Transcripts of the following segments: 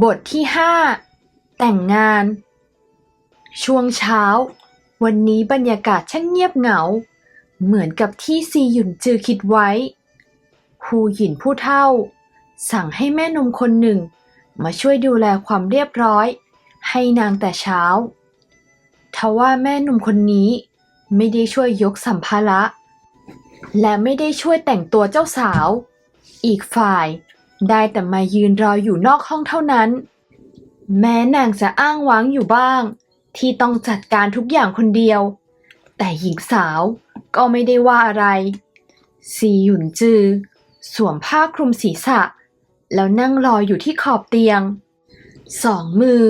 บทที่ห้าแต่งงาน ช่วงเช้า วันนี้บรรยากาศช่างเงียบเหงา เหมือนกับที่ซีหยุนจือคิดไว้ฮูหยินผู้เฒ่า สั่งให้แม่นมคนหนึ่ง มาช่วยดูแลความเรียบร้อย ให้นางแต่เช้าทว่าแม่หนุ่มคนนี้ไม่ได้ช่วยยกสัมภาระ และไม่ได้ช่วยแต่งตัวเจ้าสาว อีกฝ่าย ได้แต่มายืนรออยู่นอกห้องเท่านั้น แม้นางจะอ้างว้างอยู่บ้าง ที่ต้องจัดการทุกอย่างคนเดียว แต่หญิงสาวก็ไม่ได้ว่าอะไร ซีหยุนจือ สวมผ้าคลุมศีรษะ แล้วนั่งรออยู่ที่ขอบเตียง สองมือ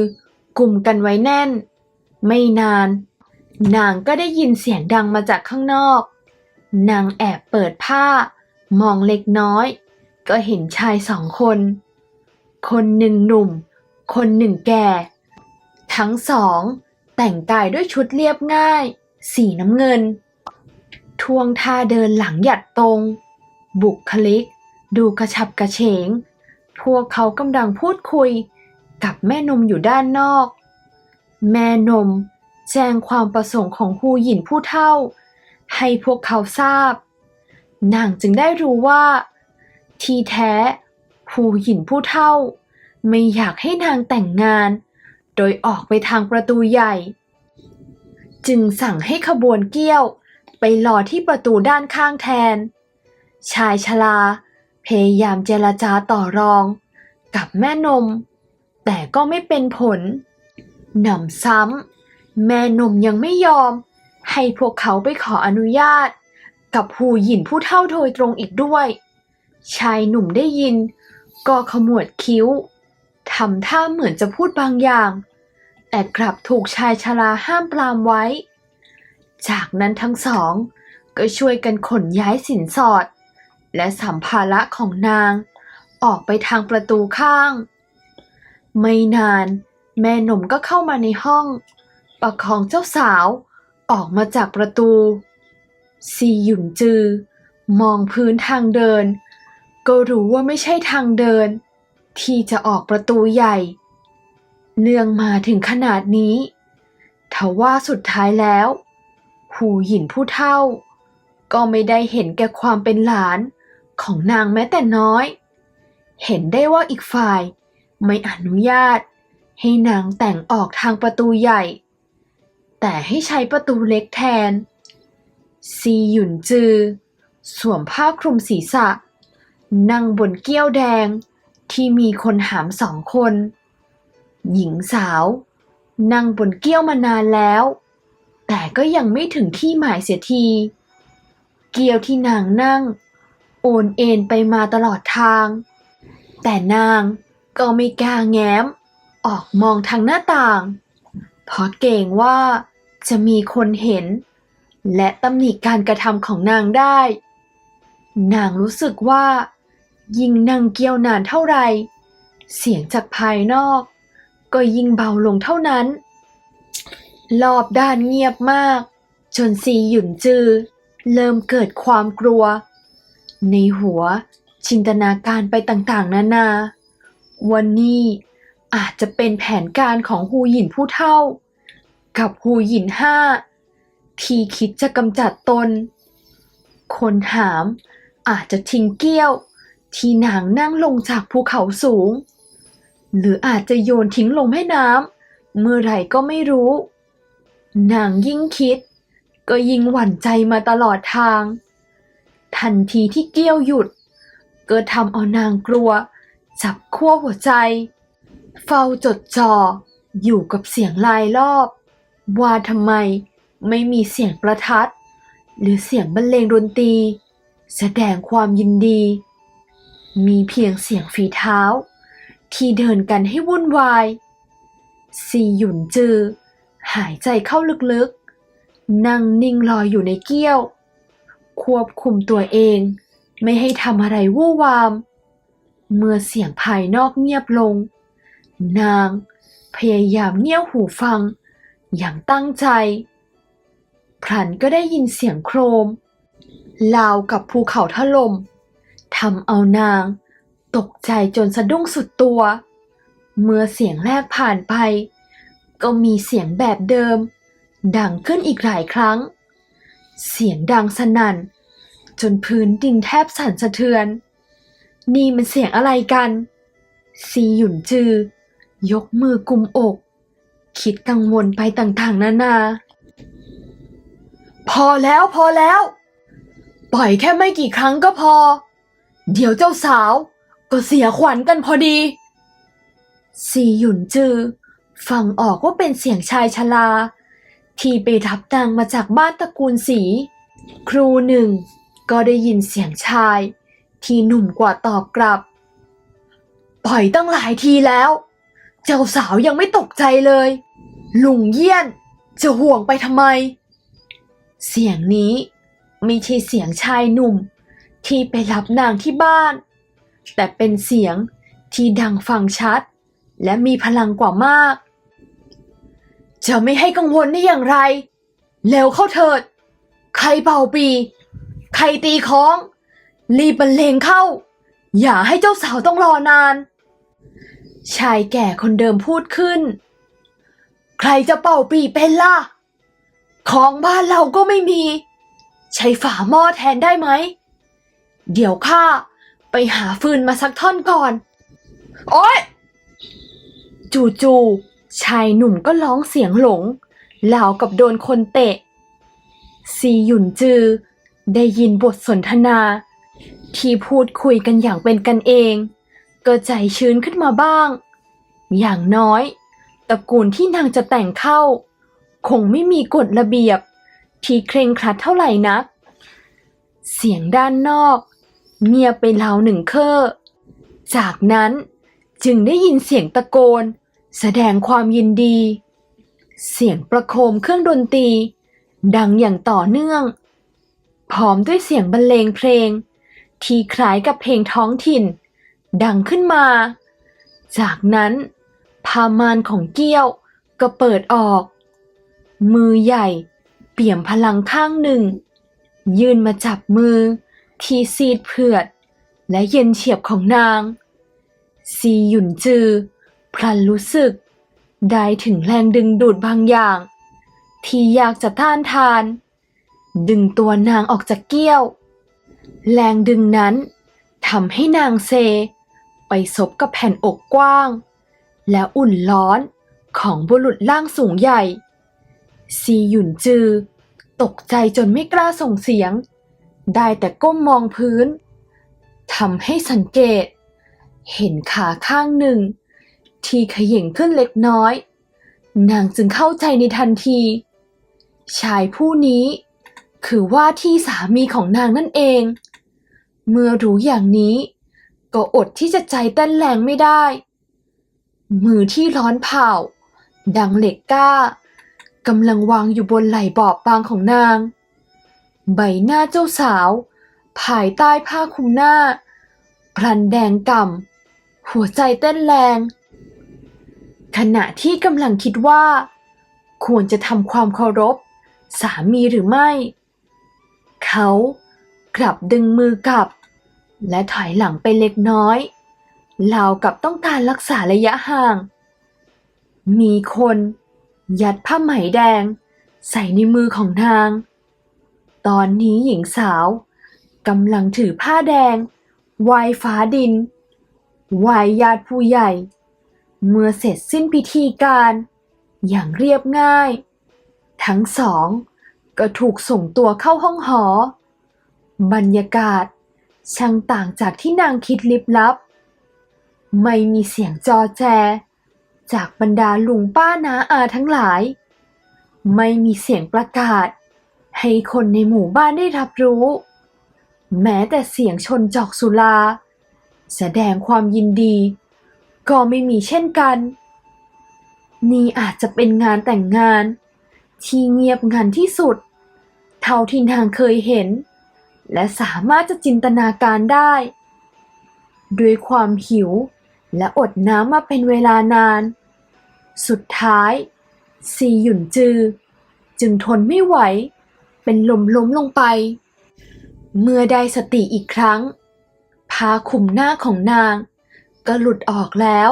กุมกันไว้แน่น ไม่นาน นางก็ได้ยินเสียงดังมาจากข้างนอก นางแอบเปิดผ้ามองเล็กน้อย ก็เห็นชายสองคน คนหนึ่งหนุ่ม คนหนึ่งแก่ ทั้งสอง แต่งกายด้วยชุดเรียบง่าย สีน้ำเงิน ทวงท่าเดินหลังหยัดตรง บุคลิก ดูกระฉับกระเฉง พวกเขากำลังพูดคุยกับแม่นมอยู่ด้านนอก แม่นมแจ้งความประสงค์ของฮูหยินผู้เฒ่า ให้พวกเขาทราบ นางจึงได้รู้ว่า ที่แท้ฮูหยินผู้เฒ่า ไม่อยากให้นางแต่งงาน โดยออกไปทางประตูใหญ่ จึงสั่งให้ขบวนเกี้ยวไปรอที่ประตูด้านข้างแทน ชายชราพยายามเจรจาต่อรอง กับแม่นม แต่ก็ไม่เป็นผลหนำซ้ำแม่นมยังไม่ยอม ให้พวกเขาไปขออนุญาต กับหูหยินผู้เฒ่าโดยตรงอีกด้วย ชายหนุ่มได้ยิน ก็ขมวดคิ้วทำท่าเหมือนจะพูดบางอย่าง แต่กลับถูกชายชราห้ามปรามไว้ จากนั้นทั้งสอง ก็ช่วยกันขนย้ายสินสอด และสัมภาระของนาง ออกไปทางประตูข้าง ไม่นานแม่หนุ่มก็เข้ามาในห้อง ประคองเจ้าสาวออกมาจากประตู ซีหยุนจือ มองพื้นทางเดิน ก็รู้ว่าไม่ใช่ทางเดิน ที่จะออกประตูใหญ่ เรื่องมาถึงขนาดนี้ทว่าสุดท้ายแล้ว หูหยินผู้เฒ่า ก็ไม่ได้เห็นแก่ความเป็นหลานของนางแม้แต่น้อย เห็นได้ว่าอีกฝ่ายไม่อนุญาต ให้นางแต่งออกทางประตูใหญ่ แต่ให้ใช้ประตูเล็กแทน ซีหยุนจือ สวมผ้าคลุมศีรษะ นั่งบนเกี้ยวแดงที่มีคนหามสองคน หญิงสาว นั่งบนเกี้ยวมานานแล้ว แต่ก็ยังไม่ถึงที่หมายเสียที เกี้ยวที่นางนั่ง โอนเอ็นไปมาตลอดทาง แต่นางก็ไม่กล้าแง้ม ออกมองทางหน้าต่าง เพราะเกรงว่าจะมีคนเห็น และตำหนิการกระทำของนางได้ นางรู้สึกว่า ยิ่งนั่งเกี่ยวนานเท่าไร เสียงจากภายนอก ก็ยิ่งเบาลงเท่านั้น รอบด้านเงียบมาก จนซีหยุนจือ เริ่มเกิดความกลัว ในหัวจินตนาการไปต่างๆ นานา วันนี้อาจจะเป็นแผนการของฮูหยินผู้เฒ่า กับฮูหยินห้า ที่คิดจะกำจัดตน คนหามอาจจะทิ้งเกี้ยว ที่นางนั่งลงจากภูเขาสูง หรืออาจจะโยนทิ้งลงแม่น้ำเมื่อไหร่ก็ไม่รู้ นางยิ่งคิด ก็ยิ่งหวั่นใจมาตลอดทาง ทันทีที่เกี้ยวหยุด ก็ทำเอานางกลัว จับขั้วหัวใจ เฝ้าจดจ่ออยู่กับเสียงลายรอบ ว่าทำไมไม่มีเสียงประทัด หรือเสียงบรรเลงดนตรี แสดงความยินดี มีเพียงเสียงฝีเท้า ที่เดินกันให้วุ่นวาย ซีหยุนจือ หายใจเข้าลึกๆ นั่งนิ่งลอยอยู่ในเกี้ยว ควบคุมตัวเองไม่ให้ทำอะไรวู่วาม เมื่อเสียงภายนอกเงียบลง นางพยายามเงี่ยวหูฟัง อย่างตั้งใจพลันก็ได้ยินเสียงโครมลาวกับภูเขาถล่ม ทำเอานาง ตกใจจนสะดุ้งสุดตัว เมื่อเสียงแรกผ่านไป ก็มีเสียงแบบเดิม ดังขึ้นอีกหลายครั้ง เสียงดังสนั่น จนพื้นดินแทบสั่นสะเทือน นี่มันเสียงอะไรกัน ซีหยุนจือ ยกมือกุมอก คิดกังวลไปต่างๆ นานา พอแล้วพอแล้ว ปล่อยแค่ไม่กี่ครั้งก็พอ เดี๋ยวเจ้าสาว ก็เสียขวัญกันพอดีซีหยุนจือ ฟังออกว่าเป็นเสียงชายชรา ที่ไปรับนางมาจากบ้านตระกูลสี ครูหนึ่ง ก็ได้ยินเสียงชาย ที่หนุ่มกว่าตอบกลับ ปล่อยตั้งหลายทีแล้ว เจ้าสาวยังไม่ตกใจเลย ลุงเยี่ยน จะห่วงไปทำไม เสียงนี้ไม่ใช่เสียงชายหนุ่ม ที่ไปรับนางที่บ้าน แต่เป็นเสียงที่ดังฟังชัด และมีพลังกว่ามาก จะไม่ให้กังวลได้อย่างไรเร็วเข้าเถิด ใครเป่าปี ใครตีค้อง รีบบรรเลงเข้า อย่าให้เจ้าสาวต้องรอนาน ชายแก่คนเดิมพูดขึ้น ใครจะเป่าปีเป็นล่ะ ของบ้านเราก็ไม่มี ใช้ฝาหม้อแทนได้ไหม เดี๋ยวข้าไปหาฟืนมาสักท่อนก่อน โอ๊ย จู่ๆชายหนุ่มก็ร้องเสียงหลงราวกับโดนคนเตะ ซีหยุนจือ ได้ยินบทสนทนา ที่พูดคุยกันอย่างเป็นกันเอง ก็ใจชื้นขึ้นมาบ้าง อย่างน้อยตระกูลที่นางจะแต่งเข้า คงไม่มีกฎระเบียบ ที่เคร่งครัดเท่าไหร่นัก เสียงด้านนอก เงียไปราวหนึ่งเคอจากนั้นจึงได้ยินเสียงตะโกน แสดงความยินดี เสียงประโคมเครื่องดนตรี ดังอย่างต่อเนื่อง พร้อมด้วยเสียงบรรเลงเพลง ที่คล้ายกับเพลงท้องถิ่น ดังขึ้นมา จากนั้นพามานของเกี้ยวก็เปิดออก มือใหญ่ เปี่ยมพลังข้างหนึ่ง ยื่นมาจับมือ ที่ซีดเผือด และเย็นเฉียบของนาง ซีหยุนจือ พลันรู้สึก ได้ถึงแรงดึงดูดบางอย่าง ที่อยากจะต้านทาน ดึงตัวนางออกจากเกี้ยว แรงดึงนั้นทำให้นางเซ ไปซบกับแผ่นอกกว้าง และอุ่นร้อนของบุรุษร่างสูงใหญ่ ซีหยุนจือ ตกใจจนไม่กล้าส่งเสียง ได้แต่ก้มมองพื้นทำให้สังเกต เห็นขาข้างหนึ่ง ที่เขย่งขึ้นเล็กน้อย นางจึงเข้าใจในทันที ชายผู้นี้คือว่าที่สามีของนางนั่นเอง เมื่อรู้อย่างนี้ ก็อดที่จะใจเต้นแรงไม่ได้ มือที่ร้อนเผาดังเหล็กกล้ากำลังวางอยู่บนไหล่บอบบางของนาง ใบหน้าเจ้าสาว ภายใต้ผ้าคลุมหน้า พลันแดงก่ำหัวใจเต้นแรง ขณะที่กำลังคิดว่า ควรจะทำความเคารพ สามีหรือไม่ เขากลับดึงมือกลับ และถอยหลังไปเล็กน้อยราวกับต้องการรักษาระยะห่าง มีคน ยัดผ้าไหมแดง ใส่ในมือของนาง ตอนนี้หญิงสาวกำลังถือผ้าแดงไหวฟ้าดินไหวญาติผู้ใหญ่ เมื่อเสร็จสิ้นพิธีการ อย่างเรียบง่าย ทั้งสองก็ถูกส่งตัวเข้าห้องหอ บรรยากาศช่างต่างจากที่นางคิดลิบลับ ไม่มีเสียงจอแจ จากบรรดาลุงป้านาอาทั้งหลาย ไม่มีเสียงประกาศ ให้คนในหมู่บ้านได้รับรู้ แม้แต่เสียงชนจอกสุราแสดงความยินดี ก็ไม่มีเช่นกัน นี่อาจจะเป็นงานแต่งงาน ที่เงียบงันที่สุด เท่าที่นางเคยเห็น และสามารถจะจินตนาการได้ ด้วยความหิวและอดน้ำมาเป็นเวลานาน สุดท้าย ซีหยุนจือ จึงทนไม่ไหว เป็นลมล้มลงไป เมื่อได้สติอีกครั้งผ้าคลุมหน้าของนาง ก็หลุดออกแล้ว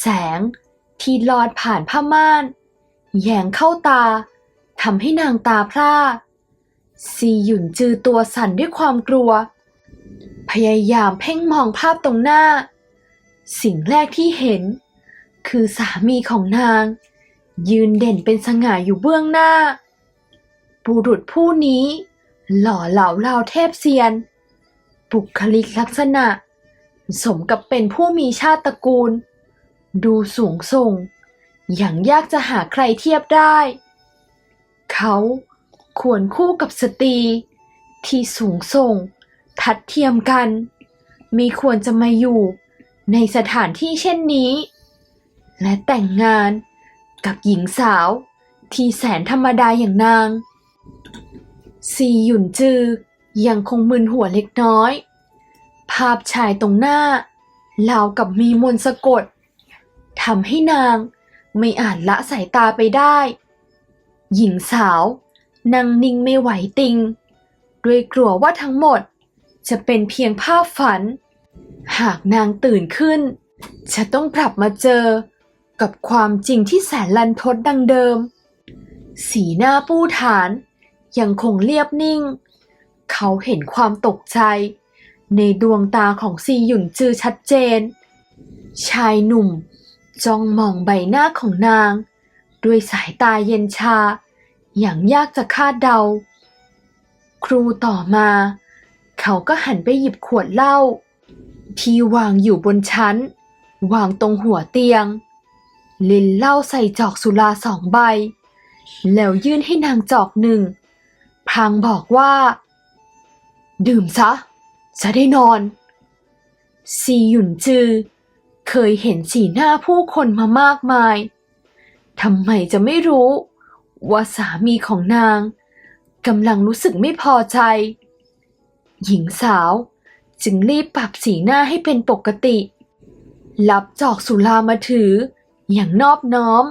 แสงที่ลอดผ่านผ้าม่าน แยงเข้าตาทำให้นางตาพร่าซีหยุนจือตัวสั่นด้วยความกลัว พยายามเพ่งมองภาพตรงหน้า สิ่งแรกที่เห็น คือสามีของนาง ยืนเด่นเป็นสง่าอยู่เบื้องหน้า บุรุษผู้นี้ หล่อเหลาราวเทพเซียน บุคลิกลักษณะ สมกับเป็นผู้มีชาติตระกูล ดูสูงส่ง อย่างยากจะหาใครเทียบได้ เขาควรคู่กับสตรี ที่สูงส่ง ทัดเทียมกัน มีควรจะมาอยู่ในสถานที่เช่นนี้ และแต่งงานกับหญิงสาวที่แสนธรรมดาอย่างนาง ซีหยุนจือ ยังคงมึนหัวเล็กน้อย ภาพชายตรงหน้าราวกับมีมนสะกดทำให้นางไม่อาจละสายตาไปได้ หญิงสาวนั่งนิ่งไม่ไหวติง ด้วยกลัวว่าทั้งหมดจะเป็นเพียงภาพฝัน หากนางตื่นขึ้น จะต้องกลับมาเจอกับความจริงที่แสนลันทดดังเดิม สีหน้าปู้ฐาน ยังคงเรียบนิ่ง เขาเห็นความตกใจ ในดวงตาของซีหยุนจือชัดเจน ชายหนุ่มจ้องมองใบหน้าของนาง ด้วยสายตาเย็นชา อย่างยากจะคาดเดา ครูต่อมา เขาก็หันไปหยิบขวดเหล้าที่วางอยู่บนชั้น วางตรงหัวเตียง ลินเหล้าใส่จอกสุราสองใบ แล้วยื่นให้นางจอกหนึ่ง พลางบอกว่า ดื่มซะ จะได้นอน ซีหยุนจือ เคยเห็นสีหน้าผู้คนมามากมายทำไมจะไม่รู้ ว่าสามีของนางกำลังรู้สึกไม่พอใจ หญิงสาวจึงรีบปรับสีหน้าให้เป็นปกติ รับจอกสุรามาถืออย่างนอบน้อม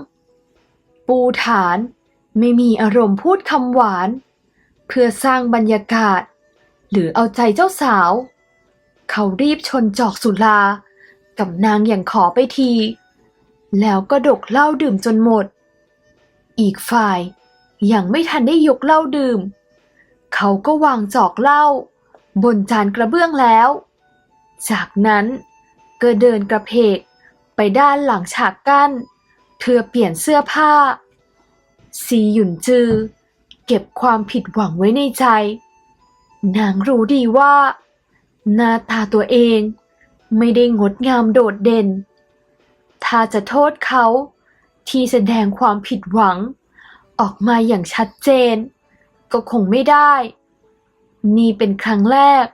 ปูฐานไม่มีอารมณ์พูดคำหวาน เพื่อสร้างบรรยากาศ หรือเอาใจเจ้าสาว เขารีบชนจอกสุรา กับนางอย่างขอไปที แล้วก็ดกเหล้าดื่มจนหมด อีกฝ่ายยังไม่ทันได้ยกเหล้าดื่ม เขาก็วางจอกเหล้าบนจานกระเบื้องแล้ว จากนั้นก็เดินกระเพกไปด้านหลังฉากกั้นเพื่อเปลี่ยนเสื้อผ้า ซีหยุนจือ เก็บความผิดหวังไว้ในใจ นางรู้ดีว่า หน้าตาตัวเองไม่ได้งดงามโดดเด่น ถ้าจะโทษเขาที่แสดงความผิดหวัง ออกมาอย่างชัดเจน ก็คงไม่ได้ นี่เป็นครั้งแรก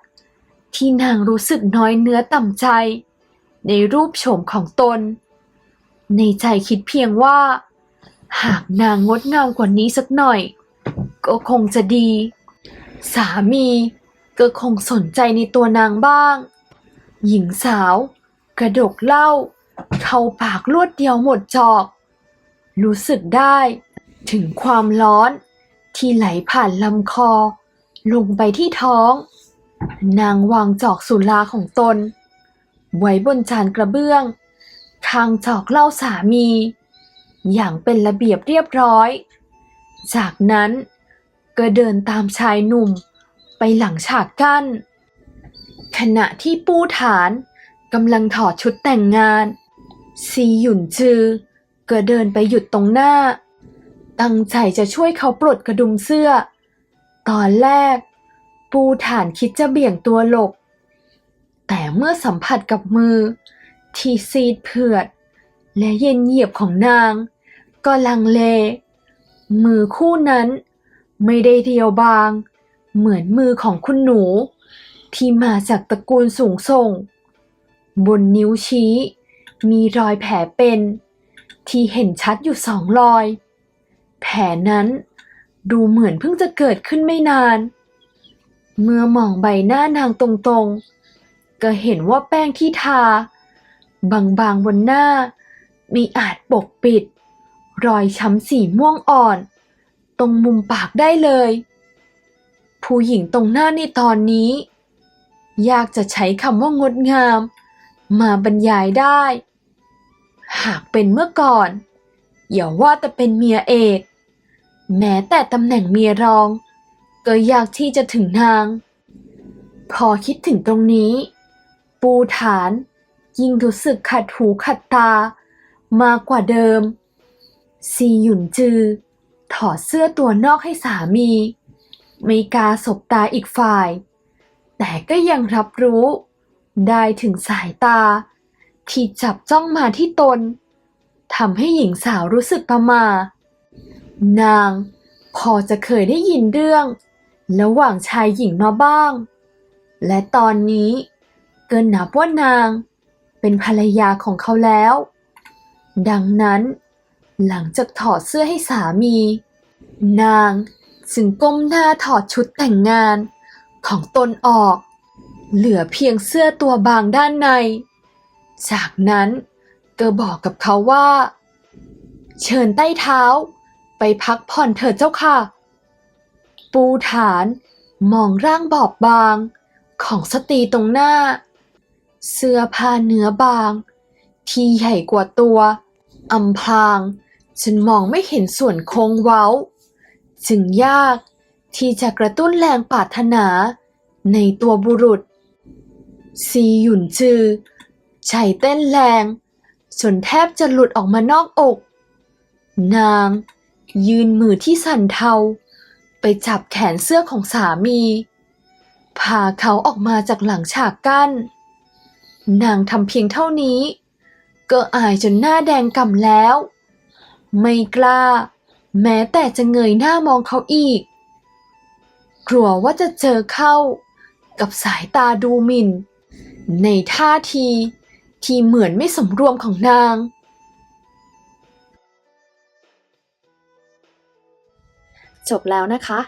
ที่นางรู้สึกน้อยเนื้อต่ำใจ ในรูปโฉมของตน ในใจคิดเพียงว่า หากนางงดงามกว่านี้สักหน่อย ก็คงจะดี สามีก็คงสนใจในตัวนางบ้าง หญิงสาว กระดกเหล้าเข้าปากลวดเดียวหมดจอก รู้สึกได้ถึงความร้อนที่ไหลผ่านลำคอ ลงไปที่ท้อง นางวางจอกสุราของตน ไว้บนจานกระเบื้องข้างจอกเหล้าสามี อย่างเป็นระเบียบเรียบร้อย จากนั้น ก็เดินตามชายหนุ่ม ไปหลังฉากกั้น ขณะที่ปู้ฐานกำลังถอดชุดแต่งงาน ซีหยุนจือ ก็เดินไปหยุดตรงหน้า ตั้งใจจะช่วยเขาปลดกระดุมเสื้อ ตอนแรก ปูฐานคิดจะเบี่ยงตัวหลบ แต่เมื่อสัมผัสกับมือ ที่ซีดเผือด และเย็นเหยียบของนาง ก็ลังเล มือคู่นั้น ไม่ได้เรียวบาง เหมือนมือของคุณหนู ที่มาจากตระกูลสูงส่ง บนนิ้วชี้ มีรอยแผลเป็น ที่เห็นชัดอยู่สองรอย แผลนั้นดูเหมือนเพิ่งจะเกิดขึ้นไม่นาน เมื่อมองใบหน้านางตรงๆ ก็เห็นว่าแป้งที่ทา บางๆบนหน้า มีอาจปกปิด รอยช้ำสีม่วงอ่อน ตรงมุมปากได้เลย ผู้หญิงตรงหน้าในตอนนี้ ยากจะใช้คำว่างดงาม มาบรรยายได้ หากเป็นเมื่อก่อน อย่าว่าแต่เป็นเมียเอก แม้แต่ตำแหน่งเมียรอง ก็ยากที่จะถึงนาง พอคิดถึงตรงนี้ ปูฐานยิ่งรู้สึกขัดหูขัดตามากกว่าเดิม ซีหยุนจือ ถอดเสื้อตัวนอกให้สามีไม่กาสบตาอีกฝ่าย แต่ก็ยังรับรู้ ได้ถึงสายตา ที่จับจ้องมาที่ตนทำให้หญิงสาวรู้สึกประหมา นางพอจะเคยได้ยินเรื่อง ระหว่างชายหญิงมาบ้าง และตอนนี้เก็นับว่านางเป็นภรรยาของเขาแล้ว ดังนั้น หลังจากถอดเสื้อให้สามี นางจึงก้มหน้าถอดชุดแต่งงานของตนออก เหลือเพียงเสื้อตัวบางด้านใน จากนั้นก็บอกกับเขาว่า เชิญใต้เท้าไปพักผ่อนเถิดเจ้าค่ะ ปูฐานมองร่างบอบบางของสตรีตรงหน้า เสื้อผ้าเนื้อบาง ที่ใหญ่กว่าตัวอำพรางจนมองไม่เห็นส่วนโค้งเว้า จึงยากที่จะกระตุ้นแรงปรารถนาในตัวบุรุษ ซีหยุนจือใจเต้นแรงจนแทบจะหลุดออกมานอกอก นางยืนมือที่สั่นเทา ไปจับแขนเสื้อของสามี พาเขาออกมาจากหลังฉากกั้น นางทำเพียงเท่านี้ ก็อายจนหน้าแดงก่ำแล้ว ไม่กล้า แม้แต่จะเงยหน้ามองเขาอีก กลัวว่าจะเจอเข้า กับสายตาดูหมิ่น ในท่าทีที่เหมือนไม่สมรวมของนาง จบแล้วนะคะ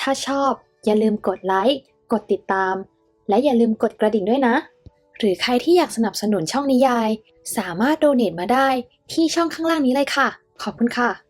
ถ้าชอบอย่าลืมกดไลค์ กดติดตาม และอย่าลืมกดกระดิ่งด้วยนะ หรือใครที่อยากสนับสนุนช่องนิยาย สามารถโดเน a t มาได้ที่ช่องข้างล่างนี้เลยค่ะ ขอบคุณค่ะ